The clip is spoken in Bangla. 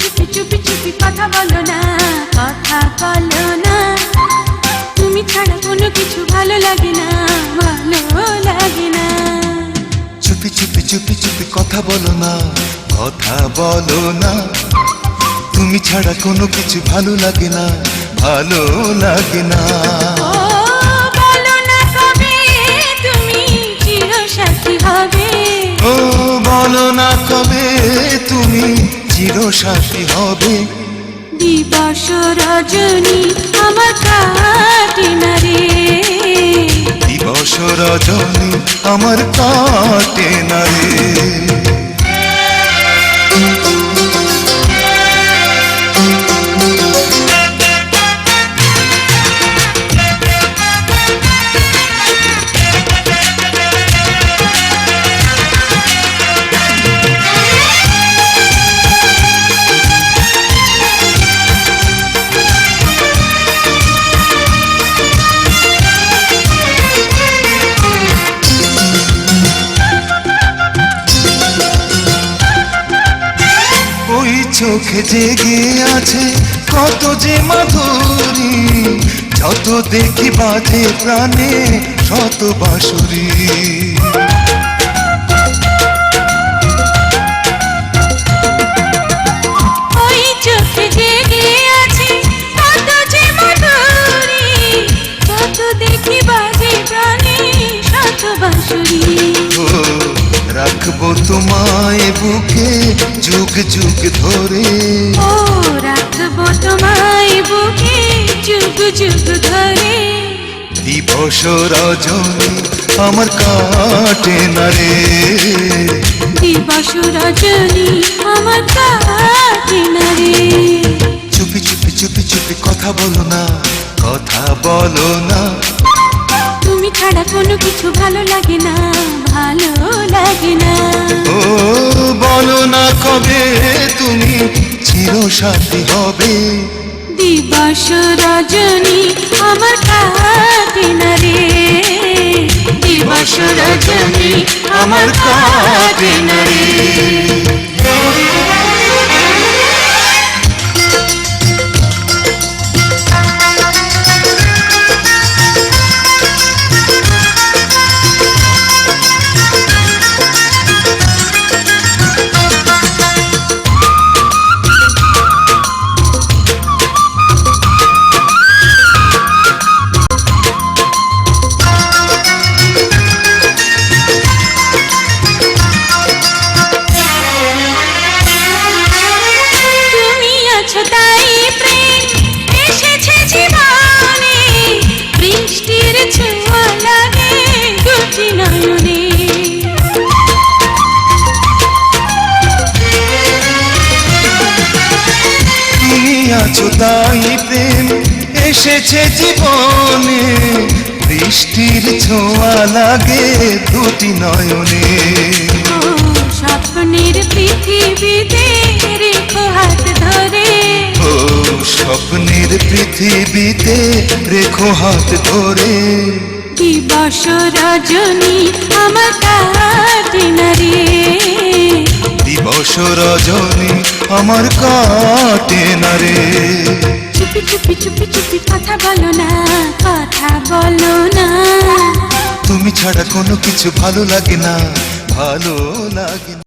চুপি চুপি চুপি কথা বলো না, কথা বলো না। তুমি ছাড়া কোনো কিছু ভালো লাগে না, ভালো লাগে না। চুপি চুপি চুপি চুপি কথা বলো না, কথা বলো না। তুমি ছাড়া কোনো কিছু ভালো লাগে না, ভালো লাগে না। চিরসাথী হবে। দিবস রজনী আমার কাটে না রে। দিবস রজনী আমার কাটে না রে। চোখে জেগে আছে কত যে মাধুরী যত দেখি বাজে প্রাণে শত বাঁশুরি। ওই রাখব তোমায় বুকে যুগ যুগ ধরে। ও রাখব তোমায় বুকে যুগ যুগ ধরে। দিবস রজনী আমার কাটে না রে। দিবস রজনী আমার কাটে না রে। চুপি চুপি চুপি চুপি কথা বলো না কথা বলো না। তুমি ছাড়া কোনো কিছু ভালো লাগে না। কবে তুমি চির সাথী হবে। দিবাস রজনী আমার কাহিনারে রে। দিবস রজনী আমার কাটে আছো তাই প্রেম এসেছে জীবনে। বৃষ্টির ছোঁয়া লাগে দুটি নয়নে। স্বপ্নের পৃথিবীতে রেখো হাত ধরে। ও স্বপ্নের পৃথিবীতে রেখো হাত ধরে। দিবস রজনী আমার কাটে না রে দিবস রজনী আমার কাটে না রে। চুপি চুপি চুপি চুপি কথা বলো না কথা বলো না। তুমি ছাড়া কোনো কিছু ভালো লাগে না ভালো লাগে না।